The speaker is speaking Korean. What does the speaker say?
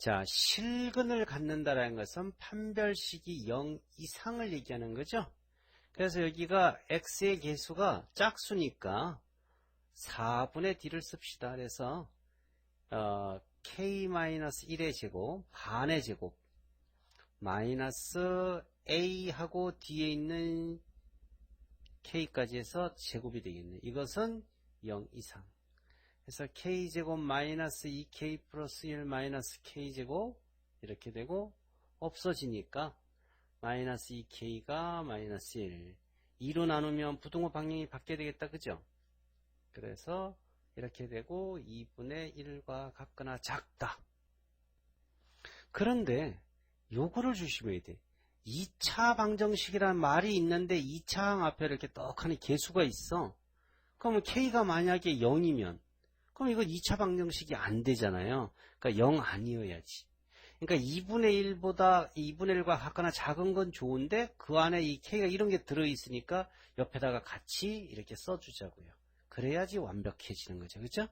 자, 실근을 갖는다라는 것은 판별식이 0 이상을 얘기하는 거죠. 그래서 여기가 x의 개수가 짝수니까 4분의 d를 씁시다. 그래서 어, k-1의 제곱, 반의 제곱, 마이너스 a하고 뒤에 있는 k까지 해서 제곱이 되겠네. 이것은 0 이상. 그래서 k제곱 마이너스 2k 플러스 1 마이너스 k제곱 이렇게 되고 없어지니까 마이너스 2k가 마이너스 1 2로 나누면 부동호 방향이 바뀌어야 되겠다. 그죠? 그래서 이렇게 되고 2분의 1과 같거나 작다. 그런데 요거를 주시면 돼. 2차 방정식이란 말이 있는데 2차항 앞에 이렇게 떡하니 개수가 있어. 그러면 k가 만약에 0이면 그럼 이거 2차 방정식이 안 되잖아요 그러니까 0 아니어야지 그러니까 2분의 1보다 2분의 1과 같거나 작은 건 좋은데 그 안에 이 k가 이런 게 들어있으니까 옆에다가 같이 이렇게 써주자고요. 그래야지 완벽해지는 거죠. 그죠?